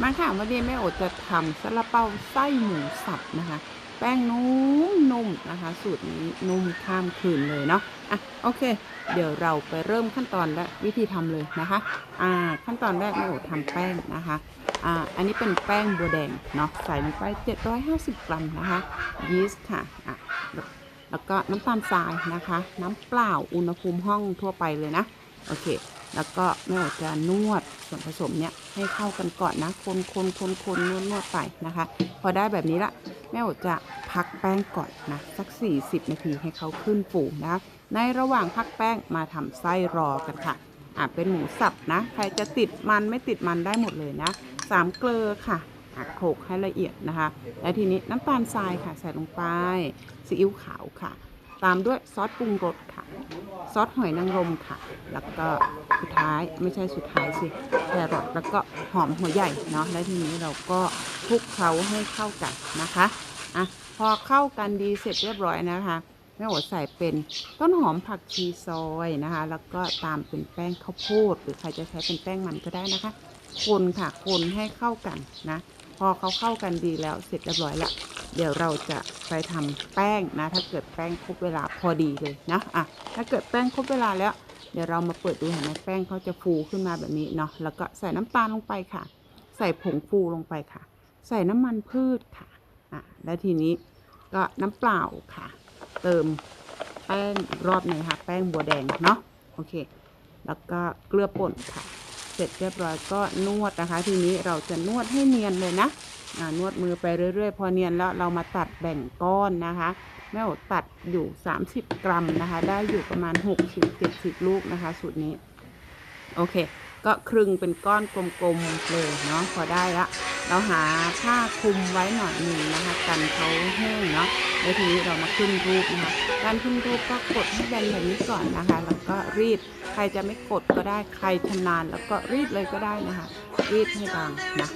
มาค่ะวันนี้แม่โอจะทำซาลาเปาไส้หมูสับนะคะ แป้งนุ่มนุ่มนะคะ สูตรนี้นุ่มข้ามคืนเลยเนาะอะโอเค เดี๋ยวเราไปเริ่มขั้นตอนและวิธีทำเลยนะคะ อ่า ขั้นตอนแรกแม่โอทำแป้งนะคะ อ่า อันนี้เป็นแป้งบัวแดงเนาะใส่ลงไป 750 กรัมนะคะ ยีสต์ค่ะ อะแล้วก็น้ำตาลทรายนะคะ น้ำเปล่าอุณหภูมิห้องทั่วไปเลยนะ โอเค แล้วก็แม่โอจะนวดส่วนผสมเนี่ยให้เข้ากันก่อนนะ คนคนคนคนนวดนวดไปนะคะ พอได้แบบนี้ละแม่โอจะพักแป้งก่อนนะสัก 40 นาทีให้เขาขึ้นฟูนะคะในระหว่างพักแป้งมาทำไส้รอกันค่ะอะเป็นหมูสับนะ ใครจะติดมันไม่ติดมันได้หมดเลยนะสามเกลือค่ะอะโขกให้ละเอียดนะคะ และทีนี้น้ำตาลทรายค่ะใส่ลงไปซีอิ๊วขาวค่ะ ตามด้วยซอสปรุงรสค่ะ ซอสหอยนางรมค่ะ แล้วก็สุดท้ายไม่ใช่สุดท้ายสิแครอทแล้วก็หอมหัวใหญ่เนาะแล้วทีนี้เราก็คลุกเคล้าให้เข้ากันนะคะอะพอเข้ากันดีเสร็จเรียบร้อยนะคะแม่โอใส่เป็นต้นหอมผักชีซอยนะคะ แล้วก็ตามเป็นแป้งข้าวโพดหรือใครจะใช้เป็นแป้งมันก็ได้นะคะ คนค่ะคนให้เข้ากันนะ พอเขาเข้ากันดีแล้วเสร็จเรียบร้อยละเดี๋ยวเราจะ ไปทำแป้งนะ ถ้าเกิดแป้งครบเวลาพอดีเลยนะอะถ้าเกิดแป้งครบเวลาแล้ว เดี๋ยวเรามาเปิดดูเห็นไหมแป้งเขาจะฟูขึ้นมาแบบนี้เนาะแล้วก็ใส่น้ำตาลลงไปค่ะ ใส่ผงฟูลงไปค่ะ ใส่น้ำมันพืชค่ะอะแล้วทีนี้ก็น้ำเปล่าค่ะ เติมแป้งรอบหนึ่งค่ะ แป้งบัวแดงเนาะโอเค แล้วก็เกลือป่นค่ะ เสร็จเรียบร้อยก็นวดนะคะ ทีนี้เราจะนวดให้เนียนเลยนะ นวดมือไปเรื่อย ๆ พอเนียนแล้วเรามาตัดแบ่งก้อนนะคะแม่โอตัดอยู่ 30 กรัมนะคะ ได้อยู่ประมาณ 60-70 ลูกนะคะ สูตรนี้ โอเค ก็ครึ่งเป็นก้อนกลมๆเลยเนาะพอได้ละ เราหาผ้าคลุมไว้หน่อยหนึ่งนะคะ กันเขาแห้งเนาะแล้วทีนี้เรามาขึ้นรูปนะคะ การขึ้นรูปก็กดให้แบนแบบนี้ก่อนนะคะ แล้วก็รีด ใครจะไม่กดก็ได้ ใครชำนาญแล้วก็รีดเลยก็ได้นะคะ รีดให้บางนะ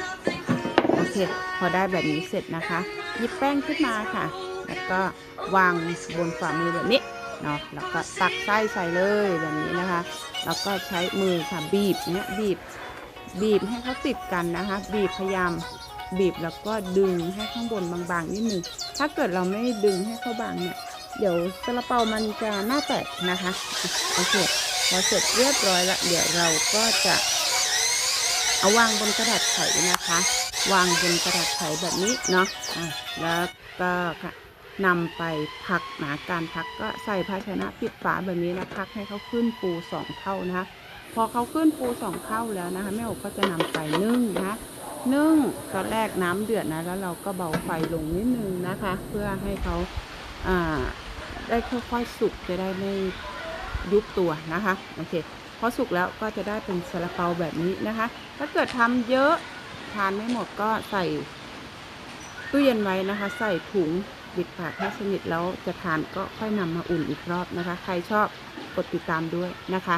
โอเค พอได้แบบนี้เสร็จนะคะหยิบแป้งขึ้นมาค่ะ แล้วก็วางบนฝ่ามือแบบนี้เนาะแล้วก็ตักไส้ใส่เลยแบบนี้นะคะ แล้วก็ใช้มือค่ะบีบเนี่ยบีบบีบให้เขาติดกันนะคะ บีบพยายามบีบแล้วก็ดึงให้ข้างบนบางๆนิดนึงถ้าเกิดเราไม่ดึงให้เขาบางเนี่ยเดี๋ยวซาลาเปามันจะหน้าแตกนะคะโอเคพอเสร็จเรียบร้อยแล้วเดี๋ยวเราก็จะเอาวางบนกระดาษไขนะคะ วางบนกระดาษไขแบบนี้เนาะอะแล้วก็ค่ะนำไปพักหนาการพักก็ใส่ภาชนะปิดฝาแบบนี้นะพักให้เขาขึ้นฟูสองเท่านะคะพอเขาขึ้นฟูสองเท่าแล้วนะคะแม่อบก็จะนำไปนึ่งนะคะนึ่งตอนแรกน้ำเดือดนะแล้วเราก็เบาไฟลงนิดนึงนะคะ เพื่อให้เขาอ่าได้ค่อยๆสุกจะได้ไม่ยุบตัวนะคะโอเคพอสุกแล้วก็จะได้เป็นซาลาเปาแบบนี้นะคะ ถ้าเกิดทำเยอะ ทานไม่หมดก็ใส่ตู้เย็นไว้นะคะ ใส่ถุงปิดปากให้สนิทแล้วจะทานก็ค่อยนำมาอุ่นอีกรอบนะคะ ใครชอบกดติดตามด้วยนะคะ